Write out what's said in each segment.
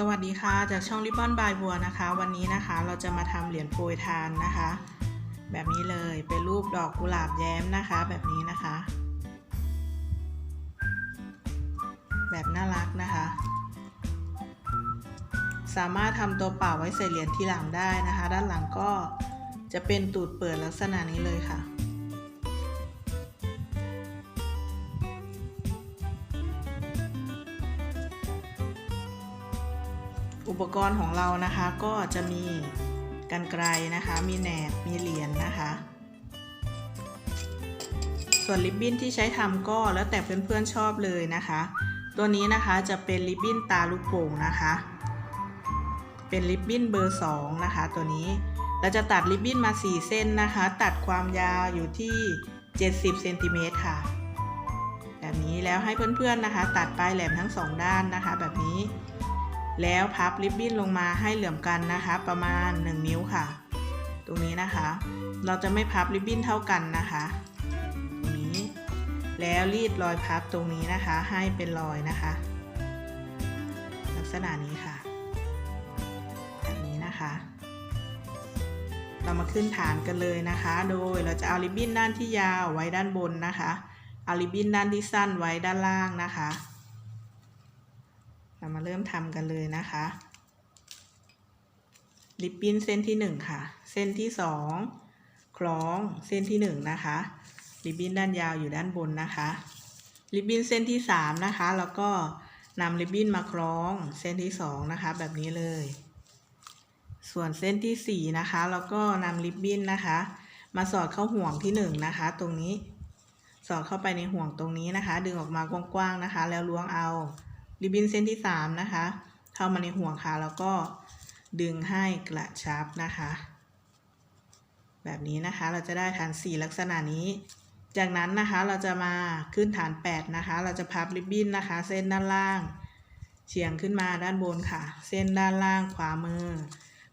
สวัสดีค่ะ จากช่องริบบอนบายบัวนะคะ วันนี้นะคะเราจะมาทำเหรียญโปรยทานนะคะ แบบนี้เลยเป็นรูปดอกกุหลาบแย้มนะคะ แบบนี้นะคะ แบบน่ารักนะคะ สามารถทำตัวเปล่าไว้ใส่เหรียญที่หลังได้นะคะ ด้านหลังก็จะเป็นตูดเปิดลักษณะนี้เลยค่ะ ปกรณ์ของเรานะคะ ก็จะมีกันไกลนะคะ มีแหนบ มีเหรียญนะคะ ส่วนริบบิ้นที่ใช้ทำก็แล้วแต่เพื่อนๆชอบเลยนะคะ ตัวนี้นะคะจะเป็นริบบิ้นตาลูกโป่งนะคะ เป็นริบบิ้นเบอร์2นะคะ ตัวนี้เราจะตัดริบบิ้นมา 4 เส้นนะคะ ตัดความยาวอยู่ที่ 70เซนติเมตรค่ะ แบบนี้แล้วให้เพื่อนๆนะคะ ตัดปลายแหลมทั้งสองด้านนะคะ แบบนี้ แล้วพับริบบิ้นลงมาให้เหลื่อมกันนะคะ ประมาณ 1 นิ้วค่ะ ตรงนี้นะคะ เราจะไม่พับริบบิ้นเท่ากันนะคะตรงนี้ แล้วรีดรอยพับตรงนี้นะคะ ให้เป็นรอยนะคะ ลักษณะนี้ค่ะแบบนี้นะคะ เรามาขึ้นฐานกันเลยนะคะ โดยเราจะเอาริบบิ้นด้านที่ยาวไว้ด้านบนนะคะเอาริบบิ้นด้านที่สั้นไว้ด้านล่างนะคะ เรามาเริ่มทำกันเลยนะคะ ริบบิ้นเส้นที่หนึ่งค่ะ เส้นที่สองคล้องเส้นที่หนึ่งนะคะ ริบบิ้นด้านยาวอยู่ด้านบนนะคะ ริบบิ้นเส้นที่สามนะคะ แล้วก็นำริบบิ้นมาคล้องเส้นที่สองนะคะ แบบนี้เลย ส่วนเส้นที่สี่นะคะ แล้วก็นำริบบิ้นนะคะ มาสอดเข้าห่วงที่หนึ่งนะคะ ตรงนี้ สอดเข้าไปในห่วงตรงนี้นะคะ ดึงออกมากว้างๆนะคะ แล้วล้วงเอา ริบบิ้นเส้นที่สามนะคะ เข้ามาในห่วงค่ะ แล้วก็ดึงให้กระชับนะคะ แบบนี้นะคะเราจะได้ฐานสี่ลักษณะนี้ จากนั้นนะคะเราจะมาขึ้นฐานแปดนะคะ เราจะพับริบบิ้นนะคะ เส้นด้านล่าง เฉียงขึ้นมาด้านบนค่ะ เส้นด้านล่างขวามือ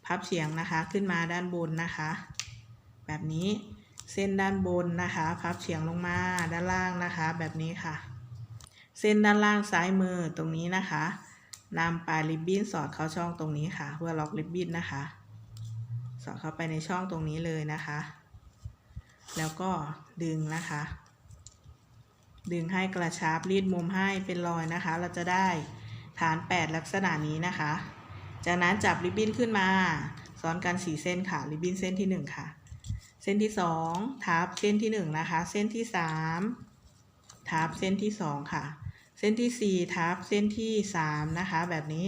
พับเฉียงนะคะขึ้นมาด้านบนนะคะ แบบนี้เส้นด้านบนนะคะ พับเฉียงลงมาด้านล่างนะคะ แบบนี้ค่ะ เส้นด้านล่างซ้ายมือตรงนี้นะคะนำปลายริบบิ้นสอดเข้าช่องตรงนี้ค่ะ เพื่อล็อกริบบิ้นนะคะ สอดเข้าไปในช่องตรงนี้เลยนะคะ แล้วก็ดึงนะคะ ดึงให้กระชับรีดมุมให้เป็นรอยนะคะ เราจะได้ฐาน 8 ลักษณะนี้นะคะ จากนั้นจับริบบิ้นขึ้นมาซ้อนกัน4เส้นค่ะ ริบบิ้นเส้นที่ 1 ค่ะ เส้นที่ 2 ทับเส้นที่ 1 นะคะ เส้นที่ 3 ทับเส้นที่ 2 ค่ะ เส้นที่ 4 ทับเส้นที่ 3 นะคะ แบบนี้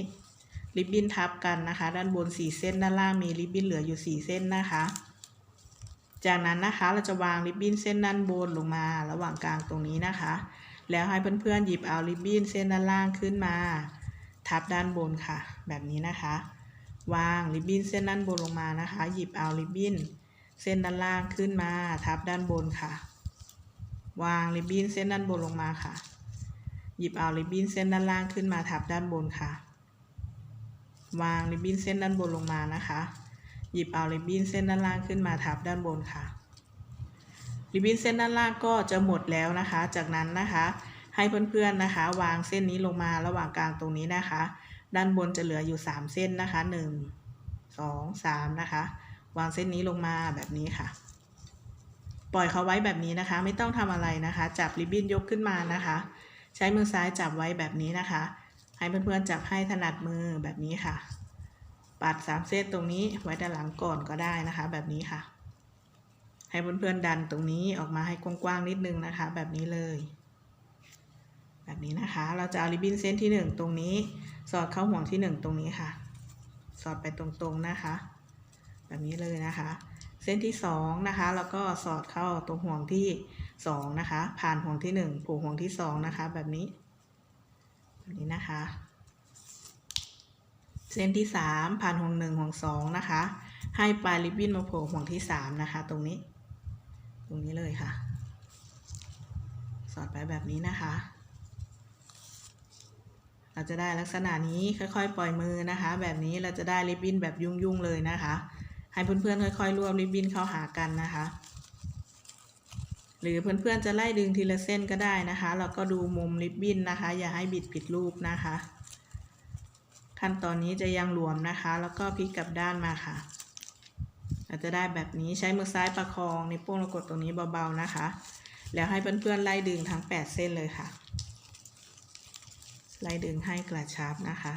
ริบบิ้นทับกันนะคะ ด้านบน 4 เส้นด้านล่างมีริบบิ้นเหลืออยู่ 4 เส้นนะคะ จากนั้นนะคะเราจะวางริบบิ้นเส้นด้านบนลงมาระหว่างกลางตรงนี้นะคะ แล้วให้เพื่อนๆหยิบเอาริบบิ้นเส้นด้านล่างขึ้นมา ทับด้านบนค่ะ แบบนี้นะคะ วางริบบิ้นเส้นด้านบนลงมานะคะ หยิบเอาริบบิ้นเส้นด้านล่างขึ้นมา ทับด้านบนค่ะ วางริบบิ้นเส้นด้านบนลงมาค่ะ หยิบเอาริบบิ้นเส้นด้านล่างขึ้นมาทับด้านบนค่ะ วางริบบิ้นเส้นด้านบนลงมานะคะ หยิบเอาริบบิ้นเส้นด้านล่างขึ้นมาทับด้านบนค่ะ ริบบิ้นเส้นด้านล่างก็จะหมดแล้วนะคะ จากนั้นนะคะ ให้เพื่อนๆนะคะ วางเส้นนี้ลงมาระหว่างกลางตรงนี้นะคะ ด้านบนจะเหลืออยู่ 3 เส้นนะคะ 1 2 3 นะคะ วางเส้นนี้ลงมาแบบนี้ค่ะปล่อยเขาไว้แบบนี้นะคะ ไม่ต้องทำอะไรนะคะ จับริบบิ้นยกขึ้นมานะคะ ใช้มือซ้ายจับไว้แบบนี้นะคะ ให้เพื่อนๆจับให้ถนัดมือแบบนี้ค่ะ ปัดสามเส้นตรงนี้ไว้ด้านหลังก่อนก็ได้นะคะ แบบนี้ค่ะ ให้เพื่อนๆดันตรงนี้ออกมาให้กว้างๆนิดนึงนะคะ แบบนี้เลย แบบนี้นะคะ เราจะเอาริบบิ้นเส้นที่หนึ่งตรงนี้ สอดเข้าห่วงที่หนึ่งตรงนี้ค่ะ สอดไปตรงๆนะคะ แบบนี้เลยนะคะ เส้นที่สองนะคะแล้วก็สอดเข้าตรงห่วงที่ สองนะคะ ผ่านห่วงที่หนึ่งผูกห่วงที่สองนะคะ แบบนี้แบบนี้นะคะ เส้นที่สามผ่านห่วงหนึ่งห่วงสองนะคะ ให้ปลายริบบิ้นมาโผล่ห่วงที่สามนะคะ ตรงนี้ ตรงนี้เลยค่ะ สอดไปแบบนี้นะคะ เราจะได้ลักษณะนี้ค่อยๆ ปล่อยมือนะคะ แบบนี้เราจะได้ริบบิ้นแบบยุ่งๆเลยนะคะ ให้เพื่อนๆค่อยๆรวมริบบิ้นเข้าหากันนะคะ หรือเพื่อนๆจะไล่ดึงทีละเส้นก็ได้นะคะ แล้วก็ดูมุมริบบิ้นนะคะ อย่าให้บิดผิดรูปนะคะ ขั้นตอนนี้จะยังหลวมนะคะ แล้วก็พลิกกลับด้านมาค่ะเราจะได้แบบนี้ใช้มือซ้ายประคองนิ้วโป้งเรากดตรงนี้เบาๆนะคะ แล้วให้เพื่อนๆไล่ดึงทั้ง 8 เส้นเลยค่ะ ไล่ดึงให้กระชับนะคะ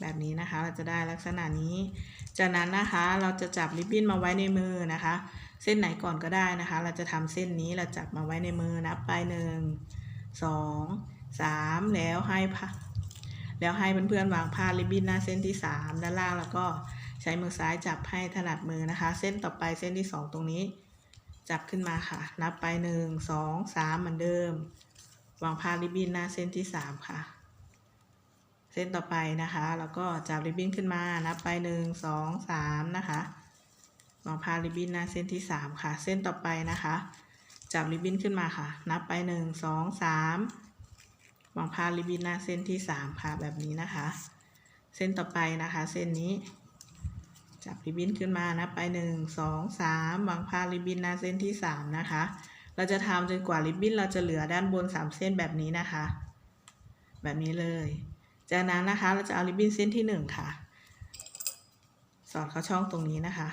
แบบนี้นะคะเราจะได้ลักษณะนี้ จากนั้นนะคะเราจะจับริบบิ้นมาไว้ในมือนะคะ เส้นไหนก่อนก็ได้นะคะ เราจะทำเส้นนี้เราจับมาไว้ในมือนับไปหนึ่งสองสามแล้วให้แล้วให้เพื่อนๆวางผ้าริบบิ้นหน้าเส้นที่สามด้านล่างแล้วก็ใช้มือซ้ายจับให้ถนัดมือนะคะ เส้นต่อไปเส้นที่สองตรงนี้ จับขึ้นมาค่ะ นับไปหนึ่งสองสามเหมือนเดิม วางผ้าริบบิ้นหน้าเส้นที่สามค่ะ ส้นต่อไปนะคะ แล้วก็จับริบบิ้นขึ้นมานับไปหนึ่งสองสามนะคะวางผ้าริบบิ้นหน้าเส้นที่สามค่ะ เส้นต่อไปนะคะ จับริบบิ้นขึ้นมาค่ะ นับไปหนึ่งสองสามวางผ้าริบบิ้นหน้าเส้นที่สามค่ะแบบนี้นะคะ เส้นต่อไปนะคะ เส้นนี้ จับริบบิ้นขึ้นมานับไปหนึ่งสองสามวางผ้าริบบิ้นหน้าเส้นที่สามนะคะ เราจะทำจนกว่าริบบิ้นเราจะเหลือด้านบนสามเส้นแบบนี้นะคะ แบบนี้เลย จากนั้นนะคะเราจะเอาริบบิ้นเส้นที่หนึ่งค่ะ สอดเข้าช่องตรงนี้นะคะ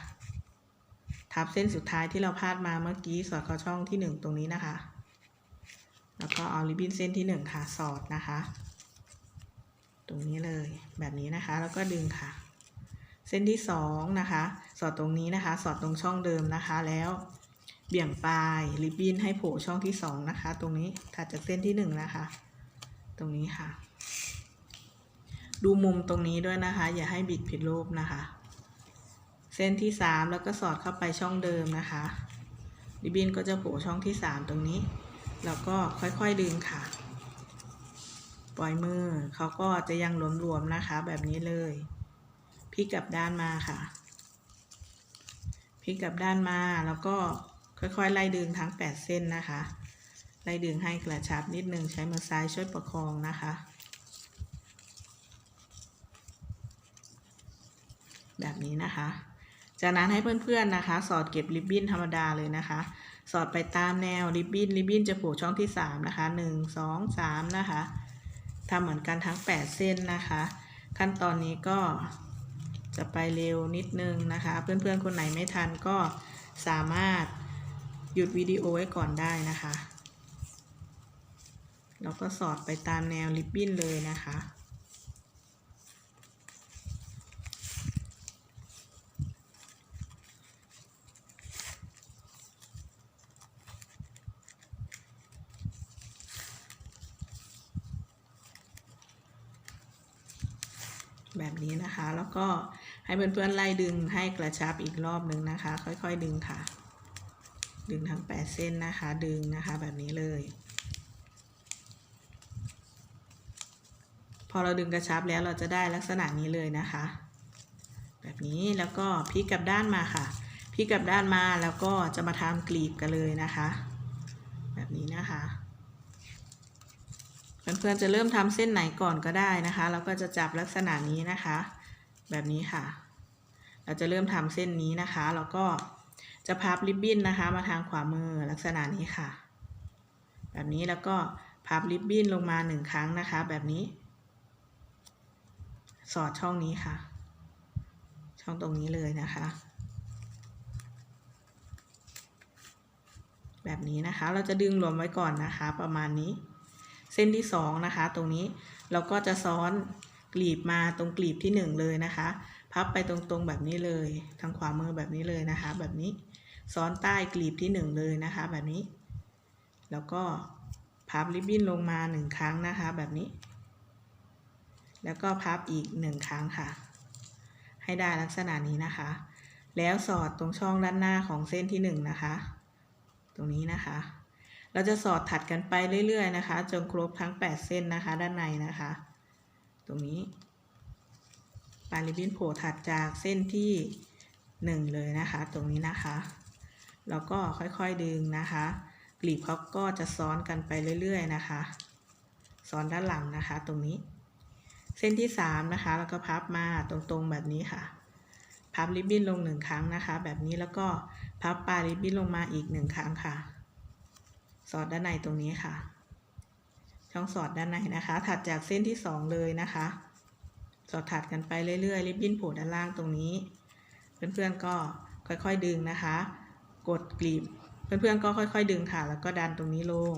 ทับเส้นสุดท้ายที่เราพาดมาเมื่อกี้สอดเข้าช่องที่หนึ่งตรงนี้นะคะ แล้วก็เอาริบบิ้นเส้นที่หนึ่งค่ะ สอดนะคะ ตรงนี้เลยแบบนี้นะคะแล้วก็ดึงค่ะ เส้นที่สองนะคะ สอดตรงนี้นะคะ สอดตรงช่องเดิมนะคะแล้วเบี่ยงปลายริบบิ้นให้โผล่ช่องที่สองนะคะ ตรงนี้ถัดจากเส้นที่หนึ่งนะคะ ตรงนี้ค่ะ ดูมุมตรงนี้ด้วยนะคะ อย่าให้บิดผิดรูปนะคะ เส้นที่สามแล้วก็สอดเข้าไปช่องเดิมนะคะริบบิ้นก็จะโผล่ช่องที่สามตรงนี้ แล้วก็ค่อยๆดึงค่ะ ปล่อยมือเขาก็จะยังหลวมๆนะคะ แบบนี้เลยพลิกกลับด้านมาค่ะพลิกกลับด้านมาแล้วก็ค่อยๆ ไล่ดึงทั้ง 8 เส้นนะคะ ไล่ดึงให้กระชับนิดนึงใช้มือซ้ายช่วยประคองนะคะ แบบนี้นะคะ จากนั้นให้เพื่อนๆนะคะ สอดเก็บริบบิ้นธรรมดาเลยนะคะ สอดไปตามแนวริบบิ้นริบบิ้นจะโผล่ช่องที่สามนะคะหนึ่งสองสามนะคะทำเหมือนกันทั้งแปดเส้นนะคะ ขั้นตอนนี้ก็จะไปเร็วนิดนึงนะคะ เพื่อนๆคนไหนไม่ทันก็สามารถหยุดวิดีโอไว้ก่อนได้นะคะ แล้วก็สอดไปตามแนวริบบิ้นเลยนะคะ แบบนี้นะคะ แล้วก็ให้เพื่อนๆไล่ดึงให้กระชับอีกรอบหนึ่งนะคะ ค่อยๆดึงค่ะ ดึงทั้ง 8 เส้นนะคะ ดึงนะคะแบบนี้เลย พอเราดึงกระชับแล้วเราจะได้ลักษณะนี้เลยนะคะ แบบนี้แล้วก็พลิกกลับด้านมาค่ะพลิกกลับด้านมาแล้วก็จะมาทำกลีบกันเลยนะคะ แบบนี้นะคะ เพื่อนๆจะเริ่มทำเส้นไหนก่อนก็ได้นะคะ เราก็จะจับลักษณะนี้นะคะ แบบนี้ค่ะ เราจะเริ่มทำเส้นนี้นะคะ แล้วก็จะพับริบบิ้นนะคะ มาทางขวามือลักษณะนี้ค่ะ แบบนี้แล้วก็พับริบบิ้นลงมาหนึ่งครั้งนะคะ แบบนี้ สอดช่องนี้ค่ะ ช่องตรงนี้เลยนะคะ แบบนี้นะคะ เราจะดึงรวมไว้ก่อนนะคะ ประมาณนี้ เส้นที่สองนะคะ ตรงนี้เราก็จะซ้อนกลีบมาตรงกลีบที่หนึ่งเลยนะคะ พับไปตรงๆแบบนี้เลย ทางขวามือแบบนี้เลยนะคะ แบบนี้ซ้อนใต้กลีบที่หนึ่งเลยนะคะ แบบนี้ แล้วก็พับริบบิ้นลงมาหนึ่งครั้งนะคะ แบบนี้ แล้วก็พับอีกหนึ่งครั้งค่ะ ให้ได้ลักษณะนี้นะคะ แล้วสอดตรงช่องด้านหน้าของเส้นที่หนึ่งนะคะ ตรงนี้นะคะ เราจะสอดถัดกันไปเรื่อยๆนะคะจนครบทั้ง 8 เส้นนะคะ ด้านในนะคะ ตรงนี้ปลายริบบิ้นโผล่ถัดจากเส้นที่ 1 เลยนะคะ ตรงนี้นะคะแล้วก็ค่อยๆดึงนะคะกลีบเขาก็จะซ้อนกันไปเรื่อยๆนะคะซ้อนด้านหลังนะคะ ตรงนี้ เส้นที่ 3 นะคะ แล้วก็พับมาตรงๆแบบนี้ค่ะ พับริบบิ้นลงหนึ่งครั้งนะคะ แบบนี้แล้วก็พับปลายริบบิ้นลงมาอีกหนึ่งครั้งค่ะ สอดด้านในตรงนี้ค่ะ ช่องสอดด้านในนะคะ ถัดจากเส้นที่สองเลยนะคะ สอดถัดกันไปเรื่อยๆริบบิ้นโผล่ด้านล่างตรงนี้ เพื่อนๆก็ค่อยๆดึงนะคะ กดกลีบเพื่อนๆก็ค่อย ๆ ดึงค่ะ แล้วก็ดันตรงนี้ลง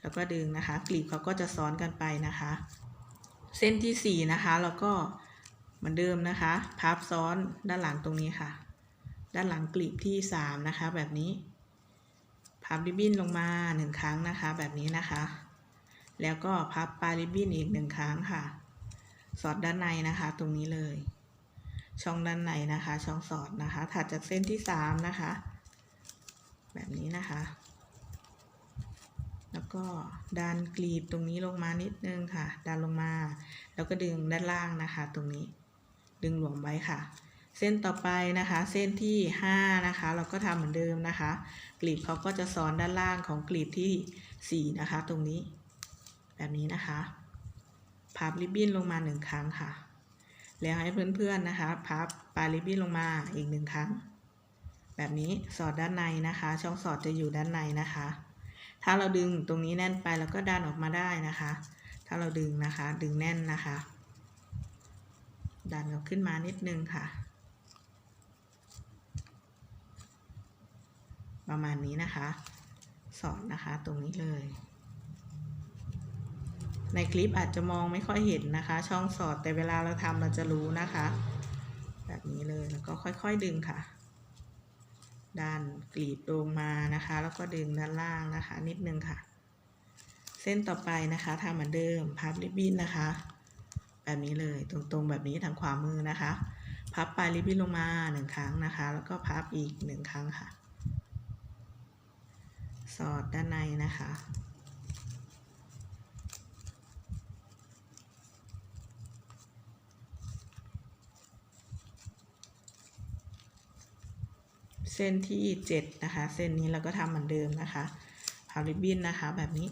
แล้วก็ดึงนะคะ กลีบเขาก็จะซ้อนกันไปนะคะ เส้นที่สี่นะคะแล้วก็เหมือนเดิมนะคะ พับซ้อนด้านหลังตรงนี้ค่ะ ด้านหลังกลีบที่สามนะคะ แบบนี้ พับริบบิ้นลงมาหนึ่งครั้งนะคะ แบบนี้นะคะ แล้วก็พับปลายริบบิ้นอีกหนึ่งครั้งค่ะ สอดด้านในนะคะ ตรงนี้เลย ช่องด้านในนะคะ ช่องสอดนะคะ ถัดจากเส้นที่สามนะคะ แบบนี้นะคะ แล้วก็ดันกลีบตรงนี้ลงมานิดนึงค่ะ ดันลงมา แล้วก็ดึงด้านล่างนะคะ ตรงนี้ ดึงหลวมไว้ค่ะ เส้นต่อไปนะคะ เส้นที่ห้านะคะ เราก็ทำเหมือนเดิมนะคะกลีบเขาก็จะซ้อนด้านล่างของกลีบที่สี่นะคะ ตรงนี้ แบบนี้นะคะพับริบบิ้นลงมาหนึ่งครั้งค่ะ แล้วให้เพื่อนๆนะคะพับปลายริบบิ้นลงมาอีกหนึ่งครั้ง แบบนี้สอดด้านในนะคะ ช่องสอดจะอยู่ด้านในนะคะ ถ้าเราดึงตรงนี้แน่นไปแล้วก็ดันออกมาได้นะคะ ถ้าเราดึงนะคะ ดึงแน่นนะคะ ดันเราขึ้นมานิดนึงค่ะ ประมาณนี้นะคะ สอนนะคะตรงนี้เลย ในคลิปอาจจะมองไม่ค่อยเห็นนะคะ ช่องสอดแต่เวลาเราทำเราจะรู้นะคะ แบบนี้เลยแล้วก็ค่อยๆดึงค่ะ ด้านกรีดลงมานะคะ แล้วก็ดึงด้านล่างนะคะ นิดนึงค่ะ เส้นต่อไปนะคะทำเหมือนเดิมพับริบบิ้นนะคะ แบบนี้เลยตรงๆแบบนี้ทางขวามือนะคะ พับปลายริบบิ้นลงมาหนึ่งครั้งนะคะ แล้วก็พับอีกหนึ่งครั้งค่ะ สอดด้านในนะคะ เส้นที่เจ็ดนะคะ เส้นนี้เราก็ทำเหมือนเดิมนะคะพับริบบิ้นนะคะแบบนี้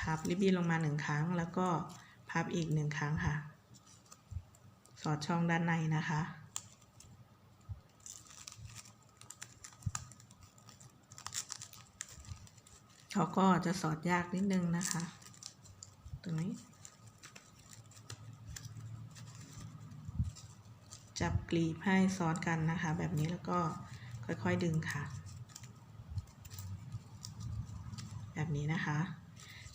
พับริบบิ้นลงมาหนึ่งครั้ง แล้วก็พับอีกหนึ่งครั้งค่ะ สอดช่องด้านในนะคะ เขาก็จะสอดยากนิดนึงนะคะ ตรงนี้ จับกลีบให้ซ้อนกันนะคะ แบบนี้แล้วก็ค่อยๆดึงค่ะ แบบนี้นะคะ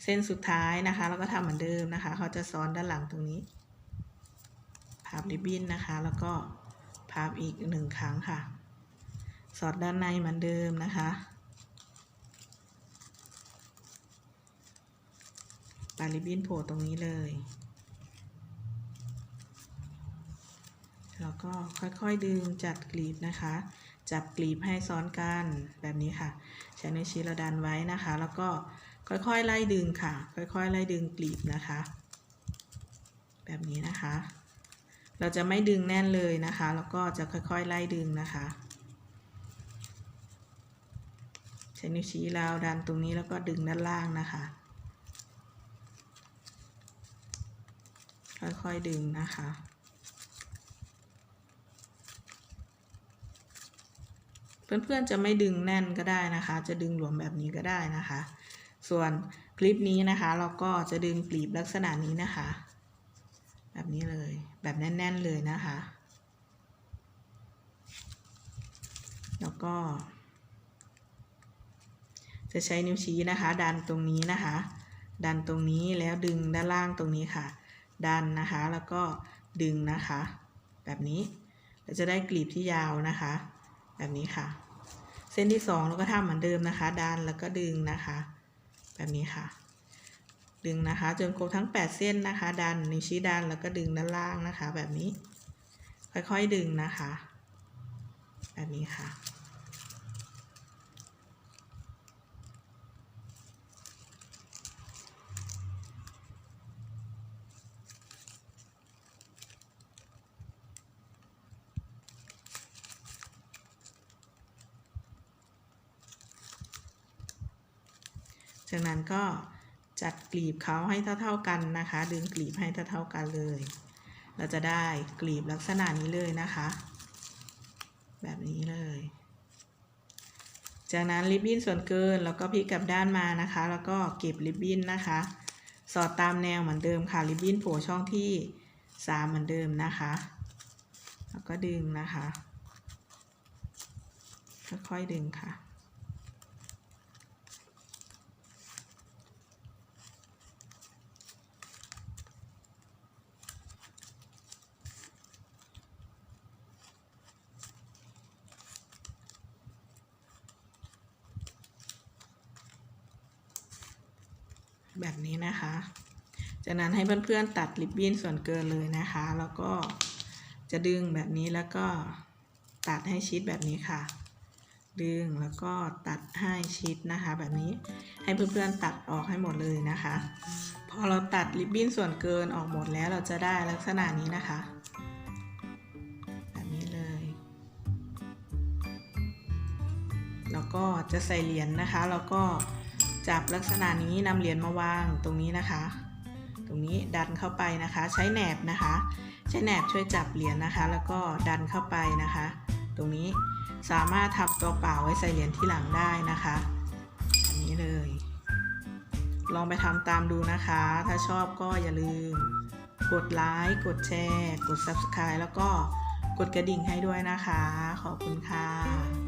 เส้นสุดท้ายนะคะเราก็ทำเหมือนเดิมนะคะ เขาจะซ้อนด้านหลังตรงนี้พับริบบิ้นนะคะ แล้วก็พับอีกหนึ่งครั้งค่ะ สอดด้านในเหมือนเดิมนะคะ ลายริบบิ้นโผล่ตรงนี้เลย แล้วก็ค่อยๆดึงจัดกลีบนะคะ จับกลีบให้ซ้อนกันแบบนี้ค่ะ ใช้นิ้วชี้เราดันไว้นะคะ แล้วก็ค่อยๆไล่ดึงค่ะ ค่อยๆไล่ดึงกลีบนะคะ แบบนี้นะคะ เราจะไม่ดึงแน่นเลยนะคะ แล้วก็จะค่อยๆไล่ดึงนะคะใช้นิ้วชี้เราดันตรงนี้แล้วก็ดึงด้านล่างนะคะ ค่อยๆดึงนะคะเพื่อนๆจะไม่ดึงแน่นก็ได้นะคะ จะดึงหลวมแบบนี้ก็ได้นะคะ ส่วนคลิปนี้นะคะ เราก็จะดึงกลีบลักษณะนี้นะคะ แบบนี้เลยแบบแน่น ๆเลยนะคะ แล้วก็ จะใช้นิ้วชี้นะคะ ดันตรงนี้นะคะ ดันตรงนี้แล้วดึงด้านล่างตรงนี้ค่ะ ดันนะคะ แล้วก็ดึงนะคะ แบบนี้เราจะได้กลีบที่ยาวนะคะ แบบนี้ค่ะ เส้นที่สองเราก็ทำเหมือนเดิมนะคะ ดันแล้วก็ดึงนะคะ แบบนี้ค่ะ ดึงนะคะ จนครบทั้ง 8 เส้นนะคะ ดันนิ้วชี้ดันแล้วก็ดึงด้านล่างนะคะ แบบนี้ ค่อยๆดึงนะคะ แบบนี้ค่ะ จากนั้นก็จัดกลีบเขาให้เท่าๆกันนะคะ ดึงกลีบให้เท่าๆกันเลย เราจะได้กลีบลักษณะนี้เลยนะคะ แบบนี้เลย จากนั้นริบบิ้นส่วนเกินแล้วก็พลิกกลับด้านมานะคะ แล้วก็เก็บริบบิ้นนะคะ สอดตามแนวเหมือนเดิมค่ะริบบิ้นโผล่ช่องที่สามเหมือนเดิมนะคะ แล้วก็ดึงนะคะค่อยๆดึงค่ะ แบบนี้นะคะ จากนั้นให้เพื่อนๆตัดริบบิ้นส่วนเกินเลยนะคะ แล้วก็จะดึงแบบนี้แล้วก็ตัดให้ชิดแบบนี้ค่ะ ดึงแล้วก็ตัดให้ชิดนะคะ แบบนี้ให้เพื่อนๆตัดออกให้หมดเลยนะคะ พอเราตัดริบบิ้นส่วนเกินออกหมดแล้วเราจะได้ลักษณะนี้นะคะแบบนี้เลยแล้วก็จะใส่เหรียญนะคะ แล้วก็ จับลักษณะนี้นำเหรียญมาวางตรงนี้นะคะ ตรงนี้ดันเข้าไปนะคะ ใช้แหนบนะคะ ใช้แหนบช่วยจับเหรียญนะคะ แล้วก็ดันเข้าไปนะคะ ตรงนี้สามารถทำตัวเปล่าไว้ใส่เหรียญที่หลังได้นะคะ อันนี้เลย ลองไปทำตามดูนะคะ ถ้าชอบก็อย่าลืม กดไลค์กดแชร์ กด Subscribe แล้วก็กดกระดิ่งให้ด้วยนะคะ ขอบคุณค่ะ